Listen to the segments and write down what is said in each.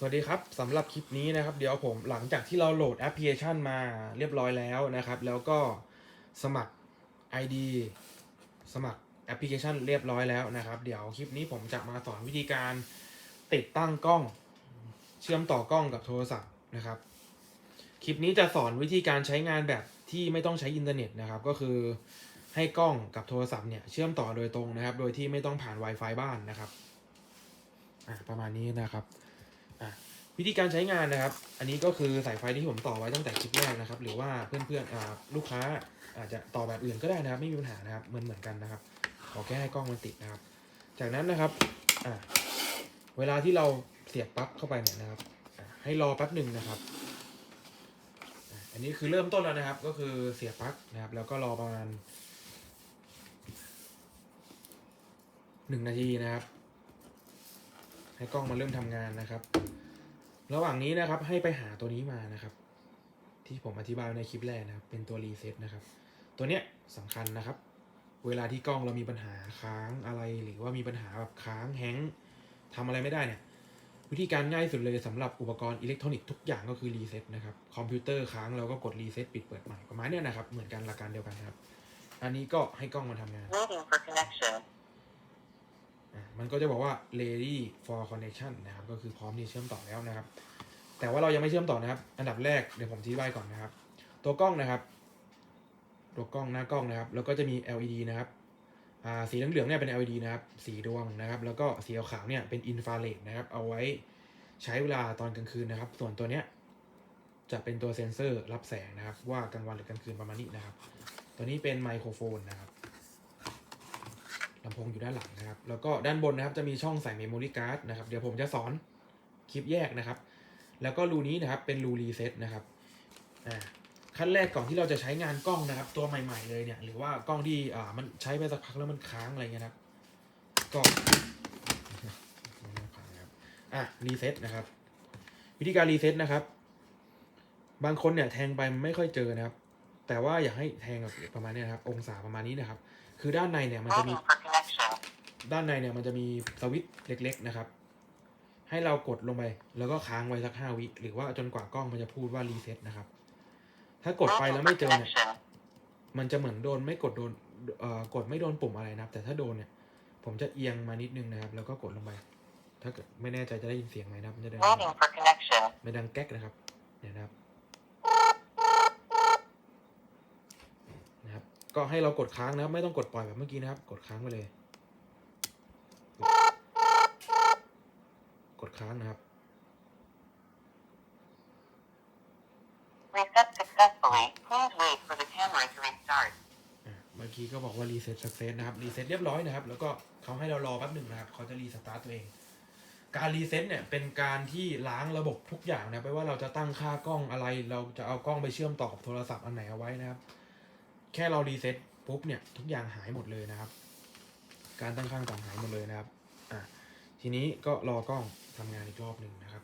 สวัสดีครับสำหรับคลิปนี้นะครับ เดี๋ยวผมหลังจากที่เราโหลดแอปพลิเคชันมาเรียบร้อยแล้วนะครับ แล้วก็สมัคร ID สมัครแอปพลิเคชันเรียบร้อยแล้วนะครับ เดี๋ยวคลิปนี้ผมจะมาสอนวิธีการติดตั้งกล้อง เชื่อมต่อกล้องกับโทรศัพท์นะครับ คลิปนี้จะสอนวิธีการใช้งานแบบที่ไม่ต้องใช้อินเทอร์เน็ตนะครับ ก็คือให้กล้องกับโทรศัพท์เนี่ยเชื่อมต่อโดยตรงนะครับ โดยที่ไม่ต้องผ่าน Wi-Fi บ้านนะครับประมาณนี้นะครับ วิธีการใช้งานนะครับ อันนี้ก็คือสายไฟที่ผมต่อไว้ตั้งแต่คลิปแรกนะครับ หรือว่าเพื่อนๆลูกค้าอาจจะต่อแบบอื่นก็ได้นะครับ ไม่มีปัญหานะครับเหมือนเหมือนกันนะครับ ขอแค่ให้กล้องมันติดนะครับ จากนั้นนะครับเวลาที่เราเสียบปลั๊กเข้าไปเนี่ยนะครับ ให้รอแป๊บหนึ่งนะครับ อันนี้คือเริ่มต้นแล้วนะครับ ก็คือเสียบปลั๊กนะครับ แล้วก็รอประมาณหนึ่งนาทีนะครับ ให้กล้องมันเริ่มทำงานนะครับ ระหว่างนี้นะครับให้ไปหาตัวนี้มานะครับ ที่ผมอธิบายในคลิปแรกนะครับ เป็นตัวรีเซ็ตนะครับ ตัวเนี้ยสำคัญนะครับ เวลาที่กล้องเรามีปัญหาค้างอะไรหรือว่ามีปัญหาแบบค้างแฮงทำอะไรไม่ได้เนี่ยวิธีการง่ายสุดเลยสำหรับอุปกรณ์อิเล็กทรอนิกส์ทุกอย่างก็คือรีเซ็ตนะครับคอมพิวเตอร์ค้างเราก็กดรีเซ็ตปิดเปิดใหม่ประมาณนี้นะครับ เหมือนกันหลักการเดียวกันครับ อันนี้ก็ให้กล้องมันทำงาน Waiting for connection. อะ มันก็จะบอกว่า ready for connection นะครับ ก็คือพร้อมที่เชื่อมต่อแล้วนะครับ แต่ว่าเรายังไม่เชื่อมต่อนะครับ อันดับแรกเดี๋ยวผมชี้ไว้ก่อนนะครับ ตัวกล้องนะครับ ตัวกล้องหน้ากล้องนะครับ แล้วก็จะมี LED นะครับสีเหลืองๆเนี่ยเป็น LED นะครับ สีดวงนะครับ แล้วก็สีขาวเนี่ยเป็นอินฟราเรดนะครับ เอาไว้ใช้เวลาตอนกลางคืนนะครับ ส่วนตัวเนี้ยจะเป็นตัวเซ็นเซอร์รับแสงนะครับ ว่ากลางวันหรือกลางคืนประมาณนี้นะครับ ตัวนี้เป็นไมโครโฟนนะครับ ลำโพงอยู่ด้านหลังนะครับ แล้วก็ด้านบนนะครับจะมีช่องใส่เมมโมรี่การ์ดนะครับ เดี๋ยวผมจะสอนคลิปแยกนะครับ แล้วก็รูนี้นะครับเป็นรูรีเซ็ตนะครับ อ่าขั้นแรกก่อนที่เราจะใช้งานกล้องนะครับ ตัวใหม่ ๆเลยเนี่ย หรือว่ากล้องที่อ่ามันใช้ไปสักพักแล้วมันค้างอะไรเงี้ยนะครับ ก็อะรีเซ็ตนะครับ วิธีการรีเซ็ตนะครับ บางคนเนี่ยแทงไปไม่ค่อยเจอนะครับ แต่ว่าอยากให้แทงแบบประมาณเนี้ยนะครับ องศาประมาณนี้นะครับ คือด้านในเนี่ยมันจะมี Waiting for connection. ด้านในเนี่ยมันจะมีสวิตช์เล็ก ๆนะครับ ให้เรากดลงไป แล้วก็ค้างไว้สักห้าวิหรือว่าจนกว่ากล้องมันจะพูดว่ารีเซ็ตนะครับ ถ้ากดไป Waiting แล้ว for ไม่เจอเนี่ย connection. มันจะเหมือนโดนไม่กดโดนเอ่อกดไม่โดนปุ่มอะไรนะครับ แต่ถ้าโดนเนี่ยผมจะเอียงมานิดนึงนะครับ แล้วก็กดลงไป ถ้าเกิดไม่แน่ใจจะได้ยินเสียงไหมนะครับมันจะดัง Waiting for connection. ไม่ดังแก๊กนะครับเนี่ยนะครับ ก็ให้เรากดค้างนะครับ ไม่ต้องกดปล่อยแบบเมื่อกี้นะครับ กดค้างไปเลย กดค้างนะครับ Reset successfully. Please wait for the camera to restart. อะเมื่อกี้ก็บอกว่ารีเซ็ตสักเซสนะครับรีเซ็ตเรียบร้อยนะครับ แล้วก็เขาให้เรารอแป๊บหนึ่งนะครับเขาจะรีสตาร์ทตัวเอง การรีเซ็ตเนี่ยเป็นการที่ล้างระบบทุกอย่างนะไม่ว่าเราจะตั้งค่ากล้องอะไร เราจะเอากล้องไปเชื่อมต่อกับโทรศัพท์อันไหนเอาไว้นะครับ แค่เรารีเซ็ตปุ๊บเนี่ยทุกอย่างหายหมดเลยนะครับ การตั้งค่าต่างหายหมดเลยนะครับอะทีนี้ก็รอกล้องทำงานอีกรอบหนึ่งนะครับ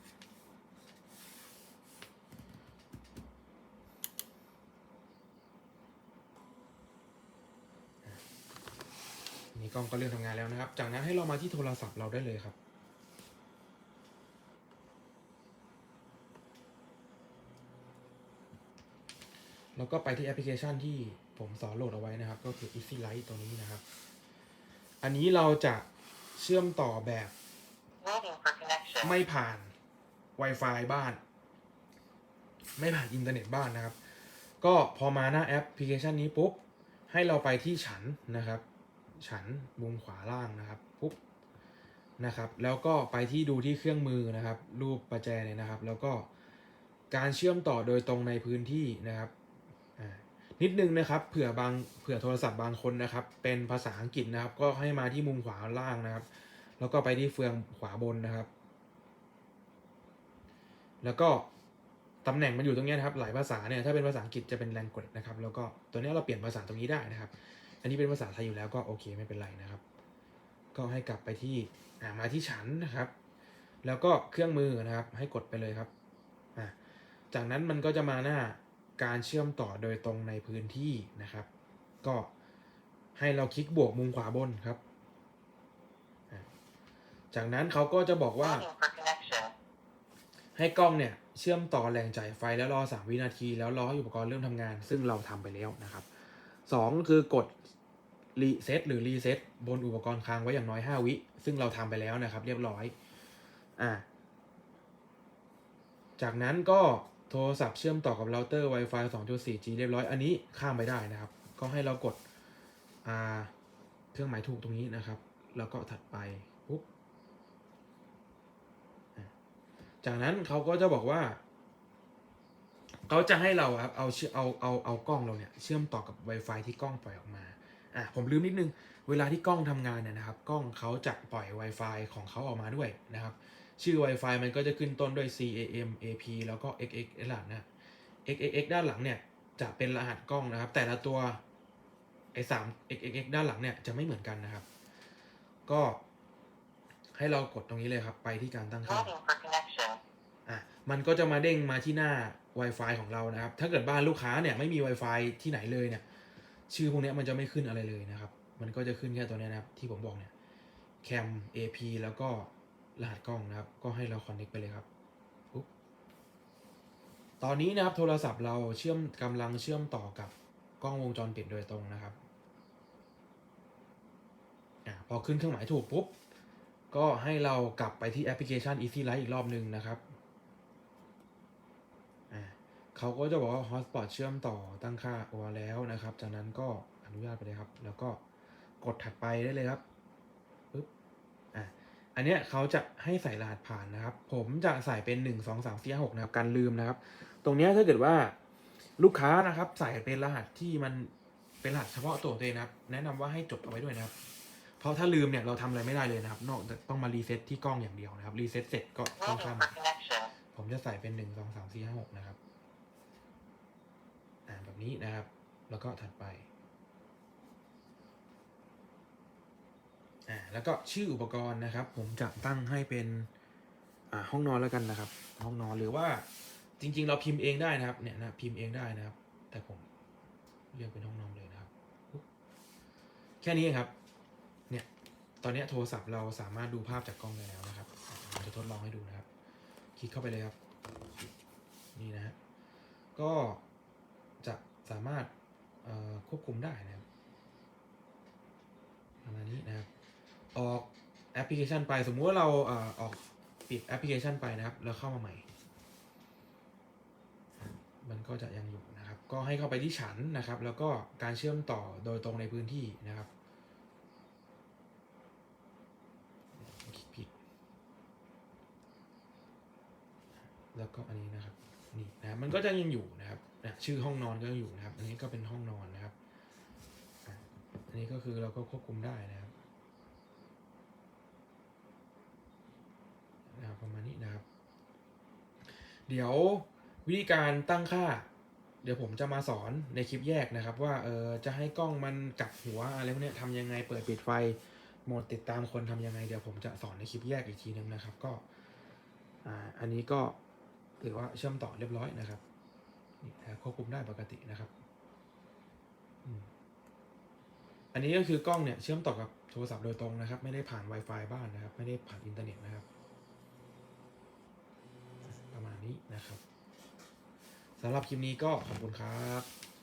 นี่กล้องก็เริ่มทำงานแล้วนะครับ จากนั้นให้เรามาที่โทรศัพท์เราได้เลยครับ แล้วก็ไปที่แอปพลิเคชันที่ผมสอนโหลดเอาไว้นะครับ ก็คือ Easy Light ตัวนี้นะครับ อันนี้เราจะเชื่อมต่อแบบไม่ผ่าน Wi-Fi บ้าน ไม่ผ่านอินเทอร์เน็ตบ้านนะครับ ก็พอมาหน้าแอปพลิเคชันนี้ปุ๊บ ให้เราไปที่ฉันนะครับ ฉันมุมขวาล่างนะครับปุ๊บนะครับ แล้วก็ไปที่ดูที่เครื่องมือนะครับ รูปประแจเนี่ยนะครับ แล้วก็การเชื่อมต่อโดยตรงในพื้นที่นะครับ นิดนึงนะครับเผื่อบางเผื่อโทรศัพท์บางคนนะครับ เป็นภาษาอังกฤษนะครับ ก็ให้มาที่มุมขวาล่างนะครับ แล้วก็ไปที่เฟืองขวาบนนะครับ แล้วก็ตำแหน่งมันอยู่ตรงนี้นะครับหลายภาษาเนี่ยถ้าเป็นภาษาอังกฤษจะเป็น language นะครับแล้วก็ตัวนี้เราเปลี่ยนภาษาตรงนี้ได้นะครับ อันนี้เป็นภาษาไทยอยู่แล้วก็โอเคไม่เป็นไรนะครับ ก็ให้กลับไปที่มาที่ฉันนะครับ แล้วก็เครื่องมือนะครับ ให้กดไปเลยครับจากนั้นมันก็จะมาหน้า การเชื่อมต่อโดยตรงในพื้นที่นะครับ ก็ให้เราคลิกบวกมุมขวาบนครับ จากนั้นเขาก็จะบอกว่า ให้กล้องเนี่ย เชื่อมต่อแหล่งจ่ายไฟแล้วรอ 3 วินาที แล้วรอให้อุปกรณ์เริ่มทำงาน ซึ่งเราทำไปแล้วนะครับ 2 คือกดรีเซ็ตหรือรีเซ็ตบนอุปกรณ์ค้างไว้อย่างน้อย 5 วิ ซึ่งเราทำไปแล้วนะครับ เรียบร้อย อ่า จากนั้นก็ โทรศัพท์เชื่อมต่อกับเราเตอร์ Wi-Fi 2.4G เรียบร้อย อันนี้ข้ามไปได้นะครับ ก็ให้เรากดอ่าเครื่องหมายถูกตรงนี้นะครับ แล้วก็ถัดไปปุ๊บ จากนั้นเขาก็จะบอกว่า เขาจะให้เราครับเอาเชื่อเอาเอาเอากล้องเราเนี่ยเชื่อมต่อกับ Wi-Fi ที่กล้องปล่อยออกมาอะผมลืมนิดนึง เวลาที่กล้องทำงานเนี่ยนะครับ กล้องเขาจะปล่อย Wi-Fi ของเขาออกมาด้วยนะครับ ชื่อ Wi-Fi มันก็จะขึ้นต้นด้วย CAM AP แล้วก็ XX ด้านหลังนะ XXX ด้านหลังเนี่ยจะเป็นรหัสกล้องนะครับ แต่ละตัวไอ้สาม XXX ด้านหลังเนี่ยจะไม่เหมือนกันนะครับ ก็ให้เรากดตรงนี้เลยครับ ไปที่การตั้งค่า Waiting for connection. อะมันก็จะมาเด้งมาที่หน้า Wi-Fi ของเรานะครับ ถ้าเกิดบ้านลูกค้าเนี่ยไม่มี Wi-Fi ที่ไหนเลยเนี่ย ชื่อพวกเนี้ยมันจะไม่ขึ้นอะไรเลยนะครับ มันก็จะขึ้นแค่ตัวเนี้ยนะครับ ที่ผมบอกเนี่ย cam ap แล้วก็ รหัสกล้องนะครับ ก็ให้เรา connect ไปเลยครับตอนนี้นะครับโทรศัพท์เราเชื่อมกำลังเชื่อมต่อกับกล้องวงจรปิดโดยตรงนะครับอะพอขึ้นเครื่องหมายถูกปุ๊บ ก็ให้เรากลับไปที่แอปพลิเคชัน Easy Light อีกรอบหนึ่งนะครับอ่าเขาก็จะบอกว่า Hotspot เชื่อมต่อตั้งค่า OR แล้วนะครับ จากนั้นก็อนุญาตไปเลยครับ แล้วก็กดถัดไปได้เลยครับ อันเนี้ยเขาจะให้ใส่รหัสผ่านนะครับ ผมจะใส่เป็น1 2 3 4 6นะครับการลืมนะครับ ตรงเนี้ยถ้าเกิดว่าลูกค้านะครับ ใส่เป็นรหัสที่มันเป็นรหัสเฉพาะตัวตัวเองนะครับ แนะนำว่าให้จดเอาไว้ด้วยนะครับ เพราะถ้าลืมเนี่ยเราทำอะไรไม่ได้เลยนะครับ นอกจากต้องมารีเซ็ตที่กล้องอย่างเดียวนะครับรีเซ็ตเสร็จก็ต้อง Waiting ข้ามผมจะใส่เป็นหนึ่งสองสามสี่ห้าหกนะครับอ่าแบบนี้นะครับ แล้วก็ถัดไป อ่าแล้วก็ชื่ออุปกรณ์นะครับ ผมจะตั้งให้เป็นอ่าห้องนอนแล้วกันนะครับ ห้องนอนหรือว่าจริง ๆ เราพิมพ์เองได้นะครับเนี่ยนะพิมพ์เองได้นะครับ แต่ผมเรียกเป็นห้องนอนเลยนะครับ แค่นี้เองครับเนี่ยตอนนี้โทรศัพท์เราสามารถดูภาพจากกล้องได้แล้วนะครับผมจะทดลองให้ดูนะครับ คลิกเข้าไปเลยครับ นี่นะฮะก็จะสามารถควบคุมได้นะครับประมาณนี้นะครับ ออกแอปพลิเคชันไป สมมุติว่าเราเอ่อออกปิดแอปพลิเคชันไปนะครับ แล้วเข้ามาใหม่ มันก็จะยังอยู่นะครับ ก็ให้เข้าไปที่ฉันนะครับ แล้วก็การเชื่อมต่อโดยตรงในพื้นที่นะครับผิดแล้วก็อันนี้นะครับนี่นะมันก็จะยังอยู่นะครับนะชื่อห้องนอนก็ยังอยู่นะครับ อันนี้ก็เป็นห้องนอนนะครับ อันนี้ก็คือเราก็ควบคุมได้นะครับนะครับ ประมาณนี้นะครับ เดี๋ยววิธีการตั้งค่า เดี๋ยวผมจะมาสอนในคลิปแยกนะครับ ว่าเออจะให้กล้องมันกลับหัวอะไรพวกนี้ทำยังไงเปิดปิดไฟโหมดติดตามคนทำยังไง เดี๋ยวผมจะสอนในคลิปแยกอีกทีนึงนะครับก็อ่าอันนี้ก็ถือว่าเชื่อมต่อเรียบร้อยนะครับควบคุมได้ปกตินะครับอันนี้ก็คือกล้องเนี่ยเชื่อมต่อกับโทรศัพท์โดยตรงนะครับ ไม่ได้ผ่าน Wi-Fi บ้านนะครับ ไม่ได้ผ่านอินเทอร์เน็ตนะครับ นี้นะครับสำหรับคลิปนี้ก็ขอบคุณครับ